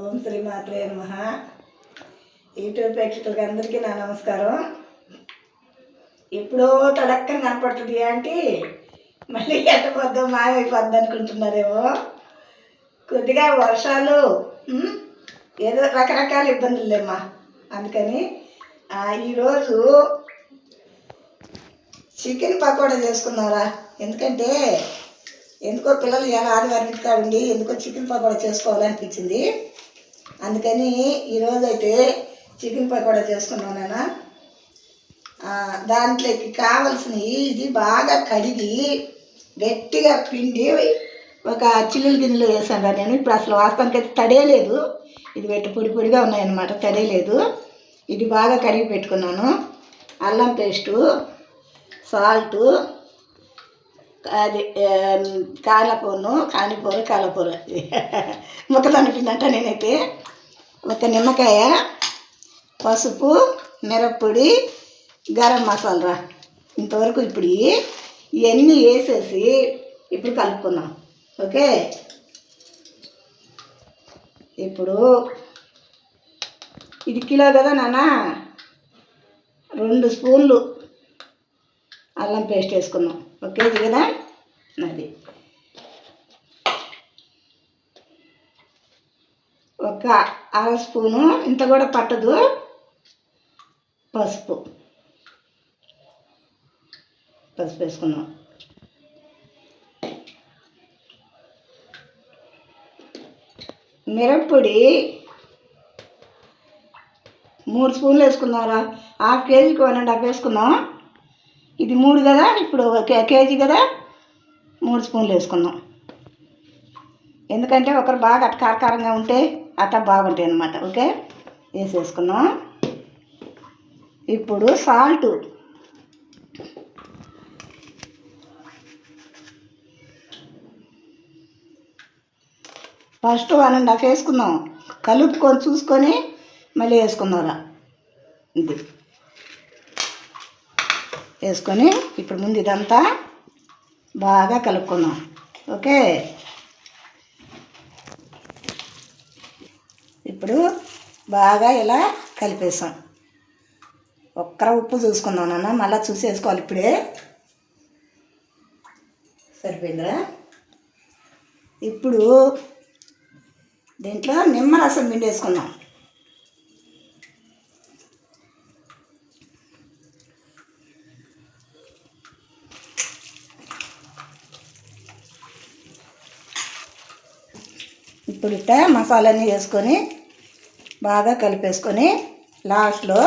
ఓం శ్రీ మాత్రే నమ. యూట్యూబ్ ప్రేక్షకులకి అందరికీ నా నమస్కారం. ఎప్పుడో తడక్కని కనపడుతుంది ఆంటీ. మళ్ళీ ఎట్టపోద్దో మాయమైపోద్ది అనుకుంటున్నారేమో. కొద్దిగా వర్షాలు ఏదో రకరకాల ఇబ్బందులు లేమ్మా. అందుకని ఈరోజు చికెన్ పకోడా చేసుకున్నారా ఎందుకంటే ఎందుకో పిల్లలు ఎలా ఆదివారం ఇంటికాడ ఉండి ఎందుకో చికెన్ పకోడా చేసుకోవాలనిపించింది. అందుకని ఈరోజు అయితే చికెన్ పకోడా చేసుకున్నాను నేను దాంట్లోకి కావలసినవి ఇది బాగా కడిగి గట్టిగా పిండి ఒక చిల్లుల గిన్నెలో వేసాను రా నేను. ఇప్పుడు అసలు వాస్తవానికి అయితే తడేయలేదు ఇది పెట్టి పొడి పొడిగా ఉన్నాయన్నమాట తడేయలేదు ఇది బాగా కడిగి పెట్టుకున్నాను. అల్లం పేస్టు సాల్టు అది కాలపూను కానిపూర కాలపూర. ముక్కలు పిండంట నేనైతే. ఒక నిమ్మకాయ పసుపు మిరప్పొడి గరం మసాలా. ఇంతవరకు ఇప్పుడు ఇవన్నీ వేసేసి ఇప్పుడు కలుపుకున్నాం. ఓకే? ఇప్పుడు ఇది కిలో కదా నాన్న? రెండు స్పూన్లు అల్లం పేస్ట్ వేసుకున్నాం. ఒక కేజీ కదా? అది. ఒక అర స్పూను ఇంత కూడా పట్టదు. పసుపు. పసుపు వేసుకుందాం. మిరప్పొడి మూడు స్పూన్లు వేసుకున్నారా హాఫ్ కేజీకి వన్ అండ్ హాఫ్ వేసుకుందాం. ఇది మూడు కదా ఇప్పుడు ఒక కేజీ కదా? మూడు స్పూన్లు వేసుకుందాం. ఎందుకంటే ఒకరు బాగా అట్ట కారకారంగా ఉంటే అట్ట బాగుంటాయి అన్నమాట ఓకే? వేసేసుకున్నాం ఇప్పుడు salt. First one and half వేసుకుందాం. కలుపుకొని చూసుకొని మళ్ళీ వేసుకుందాంరా ఇది. వేసుకొని ఇప్పుడు ముందు ఇదంతా బాగా కలుపుకుందాం. ఓకే? ఇప్పుడు బాగా ఇలా కలిపేసాం. ఒక్కర ఉప్పు చూసుకుందాం నాన్న. మళ్ళీ చూసి వేసుకోవాలి ఇప్పుడే. సరిపోయిందిరా? ఇప్పుడు దీంట్లో నిమ్మరసం పిండి వేసుకుందాం ఇప్పుడు ఇట్ట మసాలాన్ని వేసుకొని బాగా కలిపేసుకొని లాస్ట్లో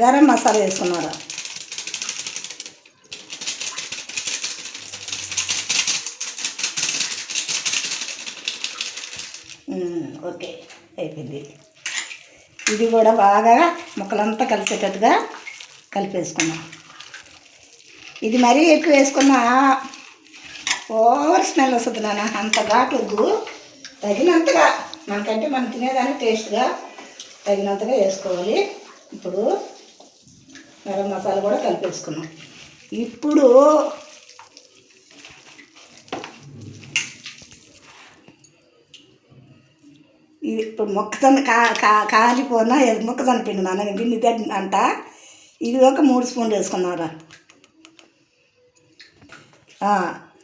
గరం మసాలా వేసుకున్నారు ఓకే అయిపోయింది. ఇది కూడా బాగా ముక్కలంతా కలిసేటట్టుగా కలిపేసుకున్నాం. ఇది మరీ ఎక్కువ వేసుకున్నా ఓవర్ స్మెల్ వస్తుంది నాన్న అంత ఘాటు వద్దు. తగినంతగా మనకంటే మనం తినేదానికి టేస్ట్గా తగినంతగా వేసుకోవాలి. ఇప్పుడు గరం మసాలా కూడా కలిపేసుకున్నాం. ఇప్పుడు ఇది ఇప్పుడు మొక్కజొన్న కా కా కాలిపోనా మొక్కజొన్న పిండి నాన్న గిన్నె అంట. ఇది ఒక మూడు స్పూన్లు వేసుకున్నారా?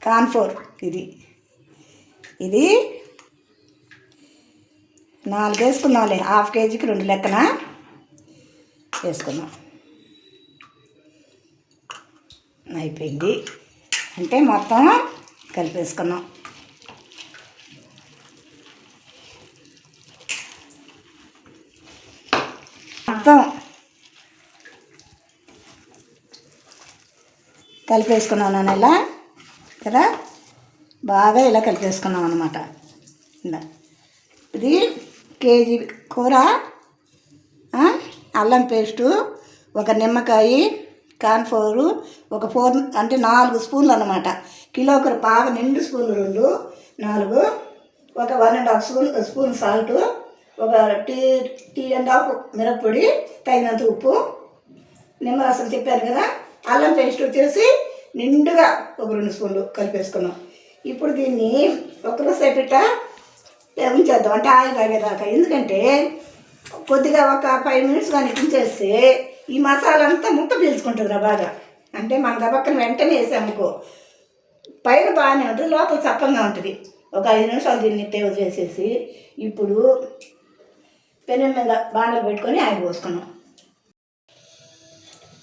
కాన్ఫోర్ ఇది. ఇది నాలుగు వేసుకుందాంలే హాఫ్ కేజీకి రెండు లెక్కన? వేసుకున్నాం అయిపోయింది. అంటే మొత్తం కలిపేసుకున్నాం మొత్తం కలిపేసుకున్నాం నాన్న ఇలా కదా? బాగా ఇలా కలిపేసుకున్నాం అనమాట ఇలా ఇది కేజీ కూర అల్లం పేస్టు ఒక నిమ్మకాయ కాన్ఫ్లవరు ఒక ఫోర్ అంటే నాలుగు స్పూన్లు అనమాట కిలోకి బాగా నిండు స్పూన్లు రెండు నాలుగు ఒక one and half spoon spoon salt ఒక టీ టీ అండ్ హాఫ్ మిరప్పొడి తగినంత ఉప్పు నిమ్మరసం చెప్పాను కదా అల్లం పేస్ట్ వచ్చేసి నిండుగా ఒక రెండు స్పూన్లు కలిపేసుకున్నాం. ఇప్పుడు దీన్ని ఒకరోజు ఇట్ట ఉంచేద్దాం. అంటే ఆయిల్ కాగేదాకా. ఎందుకంటే కొద్దిగా ఒక ఫైవ్ మినిట్స్ కానీ ఉంచేస్తే ఈ మసాలా అంతా ముక్క పీల్చుకుంటుందిరా బాగా. అంటే మన దబక్కన వెంటనే వేసామనుకో. పైన బాగానే ఉంటుంది లోపల చప్పంగా ఉంటుంది. ఒక ఐదు నిమిషాలు దీన్ని టేవ్ చేసేసి ఇప్పుడు పెనం మీద బాండలు పెట్టుకొని ఆయిల్ పోసుకున్నాం.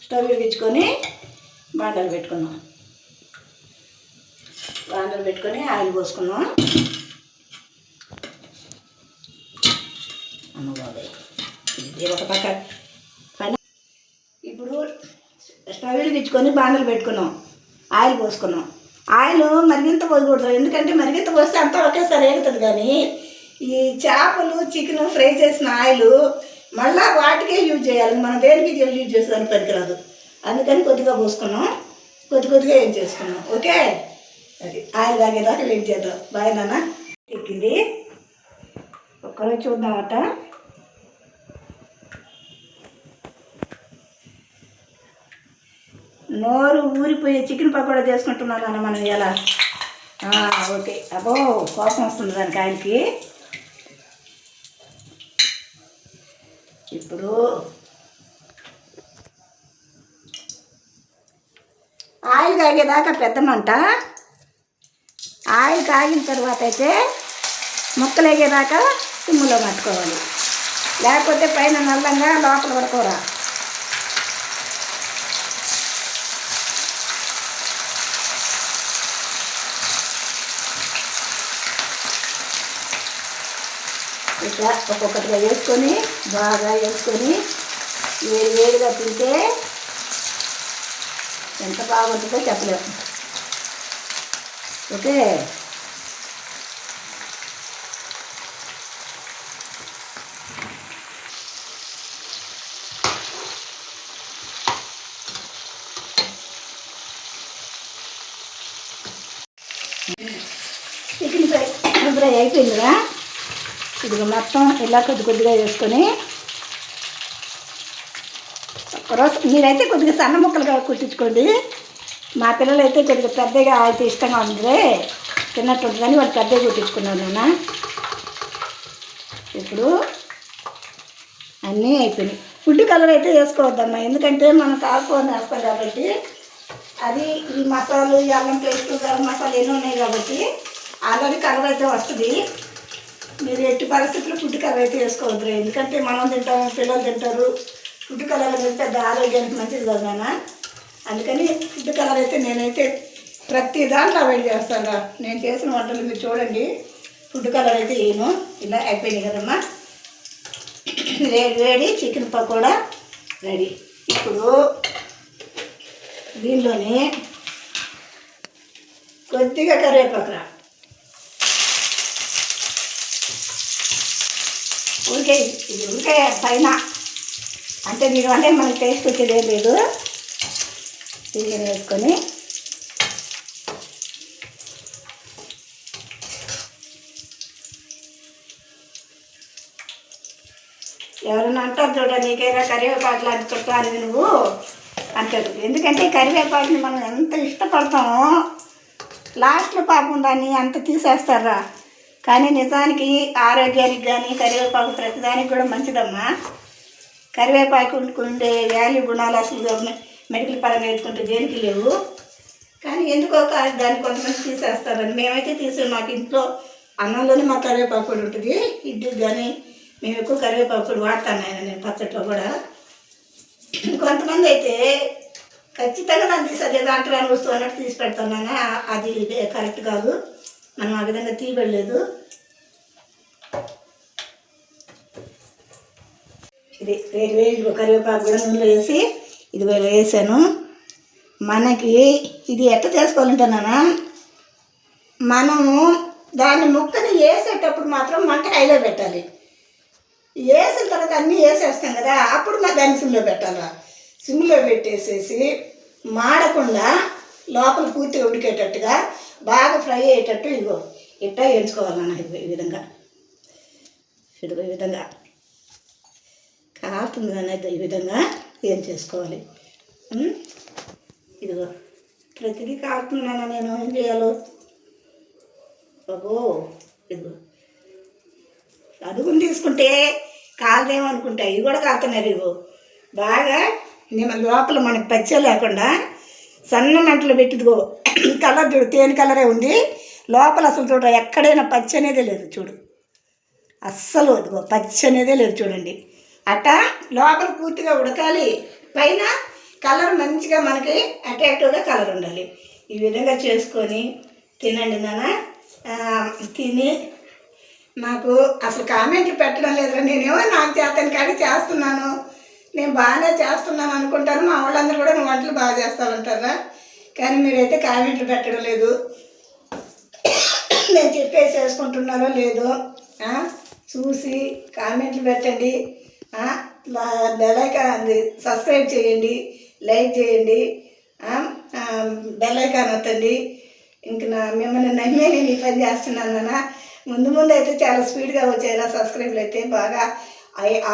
స్టవ్ ఇచ్చుకొని బాండలు పెట్టుకున్నాం. బాండలు పెట్టుకొని ఆయిల్ పోసుకున్నాం. అమ్మ ఇది ఒక పక్క. ఇప్పుడు స్టవ్ వెలిగించుకొని బాణలు పెట్టుకున్నాం. ఆయిల్ పోసుకున్నాం. ఆయిల్ మరిగింత పోయకూడదు. ఎందుకంటే మరిగింత పోస్తే అంతా ఒకేసారి ఏగుతుంది కానీ ఈ చేపలు చికెన్ ఫ్రై చేసిన ఆయిల్ మళ్ళా వాటికే యూజ్ చేయాలి. మనం దేనికి యూజ్ చేసేదానికి పనికిరాదు. అందుకని కొద్దిగా పోసుకున్నాం. కొద్ది కొద్దిగా ఏం చేసుకున్నాం. ఓకే? అది ఆయిల్ తాగేదాకా వెయిట్ చేద్దాం. బాయ్ నాన్న. ఎక్కింది. ఒక్కరోజు చూద్దామట నోరు ఊరిపోయి చికెన్ పకోడా చేసుకుంటున్నాను అన్న మనం ఎలా ఓకే. అబ్బో కోపం వస్తుంది దానికి ఆయనకి. ఇప్పుడు ఆయిల్ కాగేదాకా పెద్ద మంట ఆయిల్ కాగిన తర్వాత అయితే ముక్కలు వేగేదాకా సిమ్ములో పట్టుకోవాలి. లేకపోతే పైన నల్లంగా లోపల పడుకోరా. ఇట్లా ఒక్కొక్కటిగా వేసుకొని బాగా వేసుకొని వేడి వేడిగా తింటే ఎంత బాగుంటుందో చెప్పలేము ఓకే? చికెన్ ఫ్రై ఫ్రై అయిపోయిందిగా ఇదిగో మొత్తం ఇలా కొద్ది కొద్దిగా వేసుకొని రోజు మీరైతే కొద్దిగా సన్న ముక్కలుగా కుట్టించుకోండి. మా పిల్లలు అయితే కొద్దిగా పెద్దగా అయితే ఇష్టంగా ఉంది తిన్నట్టు కానీ వాళ్ళు పెద్దగా కుట్టించుకున్నాను నేను ఇప్పుడు అన్నీ అయిపోయినాయి. ఫుడ్ కలర్ అయితే వేసుకోవద్దమ్మా. ఎందుకంటే మనం కాకపోతే వేస్తాం కాబట్టి. అది ఈ మసాలు ఈ అల్లం పేస్ట్ గరం మసాలా ఎన్నో ఉన్నాయి కాబట్టి. ఆల్రెడీ కలర్ అయితే వస్తుంది. మీరు ఎట్టి పరిస్థితుల్లో ఫుడ్ కలర్ అయితే వేసుకోవద్దురా. ఎందుకంటే మనం తింటాము పిల్లలు తింటారు. ఫుడ్ కలర్ అనేది పెద్ద ఆరోగ్యానికి మంచిది కదా అందుకని ఫుడ్ కలర్ అయితే నేనైతే ప్రతి దాంట్లో అవాయిడ్ చేస్తాను నేను చేసిన వంటలు మీరు చూడండి. ఫుడ్ కలర్ అయితే వేయను. ఇలా అయిపోయినాయి కదమ్మా. వేడి చికెన్ పకోడా? రెడీ. ఇప్పుడు దీనిలోని కొద్దిగా కరివేపాకురా ఊరికే ఇది ఊరికే పైన. అంటే మీరు అంటే మనకి టేస్ట్ వచ్చేదే లేదు. ఇది వేసుకొని. ఎవరైనా అంటారు చూడ నీకేదో కరివేపాకులు లాంటి చుట్టాలి నువ్వు అంటారు. ఎందుకంటే కరివేపాకుని మనం ఎంత ఇష్టపడతామో లాస్ట్లో పాపం దాన్ని అంత తీసేస్తారా? కానీ నిజానికి ఆరోగ్యానికి కానీ కరివేపాకు ప్రతిదానికి కూడా మంచిదమ్మా. కరివేపాకు ఉండే వాల్యూ గుణాలు అసలు మెడికల్ పరంగా వేసుకుంటే దేనికి లేవు. కానీ ఎందుకో దాన్ని కొంతమంది తీసేస్తారని మేమైతే తీసి మాకు ఇంట్లో అన్నంలోనే మా కరివేపాకు ఉంటుంది. ఇడ్లీ కానీ మేము ఎక్కువ కరివేపాకు పొడి వాడతాను ఆయన నేను పచ్చట్లో కూడా. కొంతమంది అయితే ఖచ్చితంగా నన్ను తీసేది అదే అని వస్తువు అన్నట్టు తీసి పెడతాను అది ఇదే కరెక్ట్ కాదు. మనం ఆ విధంగా తీయబడలేదు. ఇది వేడి వేడి కరివేపాకు కూడా నూనెలో వేసి ఇది వేసాను. మనకి ఇది ఎట్ట చేసుకోవాలంటున్నానా మనము దాన్ని ముక్కని వేసేటప్పుడు మాత్రం మంట హైలో పెట్టాలి. వేసిన తర్వాత అన్నీ వేసేస్తాం కదా అప్పుడు మా దాన్ని సిమ్లో పెట్టాలా? సిమ్లో పెట్టేసేసి మాడకుండా లోపల పూర్తిగా ఉడికేటట్టుగా బాగా ఫ్రై అయ్యేటట్టు ఇదిగో ఇట్టా ఎంచుకోవాలన్న ఇదిగో ఈ విధంగా. ఇదిగో ఈ విధంగా. కాలుతుంది అనేది ఈ విధంగా ఏం చేసుకోవాలి ఇదిగో ప్రతిదీ కాలుతున్నాను నేను ఏం చేయాలో? బాబో ఇదిగో. అడుగుని తీసుకుంటే కాలదేమనుకుంటా ఇవి కూడా కాలుతున్నాయి ఇవి బాగా నిమ్మ లోపల మనకి పచ్చ లేకుండా సన్న మంటలు పెట్టిదిగో. కలర్ చూడు తేనె కలరే ఉంది. లోపల అసలు చూడ ఎక్కడైనా పచ్చి అనేదే లేదు చూడు. అస్సలు అదిగో పచ్చి అనేదే లేదు చూడండి. అట లోపల పూర్తిగా ఉడకాలి. పైన కలర్ మంచిగా మనకి అట్రాక్టివ్గా కలర్ ఉండాలి. ఈ విధంగా చేసుకొని తినండి నాన్న. తిని నాకు అసలు కామెంట్లు పెట్టడం లేదురా. నేనేమో నాకు చేతని కానీ చేస్తున్నాను. నేను బాగానే చేస్తున్నాను అనుకుంటాను మా వాళ్ళందరూ కూడా నువ్వు వంటలు బాగా చేస్తావంటారా? కానీ మీరైతే కామెంట్లు పెట్టడం లేదు. నేను చెప్పేసి చేసుకుంటున్నారో లేదో చూసి కామెంట్లు పెట్టండి. బెల్లైకాన్ సబ్స్క్రైబ్ చేయండి. లైక్ చేయండి. బెల్లైకాన్ వద్దండి. ఇంక నా మిమ్మల్ని నమ్మే నేను ఈ పని చేస్తున్నాను నాన్న. ముందు ముందు అయితే చాలా స్పీడ్గా వచ్చాయి సబ్స్క్రైబ్లు అయితే బాగా.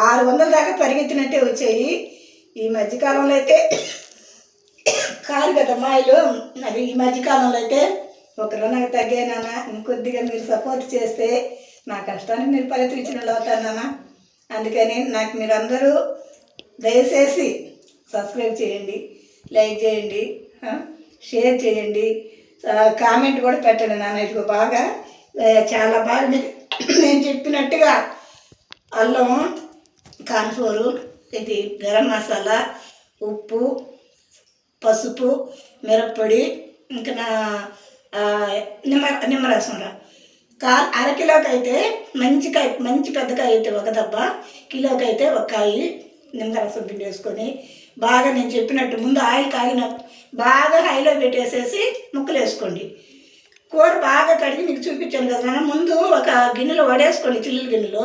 ఆరు వందల దాకా పరిగెత్తినట్టే వచ్చాయి. ఈ మధ్యకాలంలో అయితే కాదు కదా మాయలు. మరి ఈ మధ్యకాలంలో అయితే ఒక నాకు తగ్గానా ఇంకొద్దిగా మీరు సపోర్ట్ చేస్తే నా కష్టానికి మీరు ఫలితం వాళ్ళు అవుతానా అందుకని నాకు మీరందరూ దయచేసి సబ్స్క్రైబ్ చేయండి లైక్ చేయండి షేర్ చేయండి. కామెంట్ కూడా పెట్టండి నాన్న. ఇదిగో బాగా చాలా బాగా నేను చెప్పినట్టుగా అల్లం కాన్ఫ్లోరు ఇది గరం మసాలా ఉప్పు పసుపు మిరప్పొడి ఇంకా నా నిమ్మ నిమ్మరసం రా. కా అరకిలోకి అయితే మంచి కాయ మంచి పెద్ద కాయ అయితే ఒక దెబ్బ కిలోకి అయితే ఒక కాయి నిమ్మరసం పిండి వేసుకొని బాగా నేను చెప్పినట్టు ముందు ఆయిల్ కాగిన బాగా హైలో పెట్టేసేసి ముక్కలు వేసుకోండి కూర బాగా కడిగి మీకు చూపించాను కదా ముందు ఒక గిన్నెలో వడేసుకోండి చిల్లుల గిన్నెలో.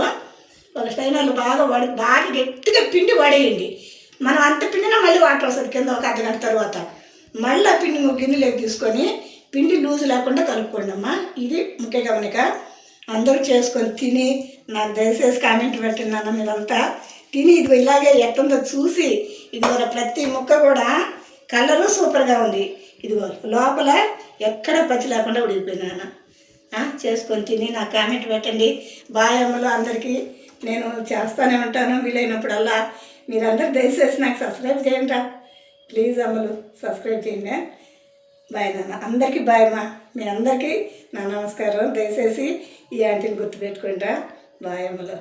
ఒక స్టైనర్లు బాగా వడి బాగా గట్టిగా పిండి వడేయండి. మనం అంత పిండినా మళ్ళీ వాటర్ వస్తుంది కింద ఒక అర్ధగంట తర్వాత. మళ్ళీ ఆ పిండి గిన్నెలోకి తీసుకొని పిండి లూజ్ లేకుండా కలుపుకోండి అమ్మా. ఇది ముఖ్య గమనిక. అందరూ చేసుకొని తిని నాకు దయచేసి కామెంట్ పెట్టినాను మీదంతా. మీరంతా తిని ఇదిగో ఇలాగే ఎట్టుందో చూసి ఇదిగో ప్రతి ముక్క కూడా కలరు సూపర్గా ఉంది. ఇదిగో లోపల ఎక్కడ పచ్చి లేకుండా ఉడిగిపోయినాను చేసుకొని తిని నాకు కామెంట్ పెట్టండి. బాయ్ అమ్మలు అందరికీ. నేను చేస్తానే ఉంటాను వీలైనప్పుడల్లా మీరందరూ దయచేసి నాకు సబ్స్క్రైబ్ చేయండి ప్లీజ్ అమ్మలు సబ్స్క్రైబ్ చేయండి. బాయ్ నాన్న. అందరికీ బాయ్ అమ్మా మీ అందరికీ నా నమస్కారం. దయచేసి ఈ ఆంటీని గుర్తుపెట్టుకుంటా బాయ్ అమ్మలు.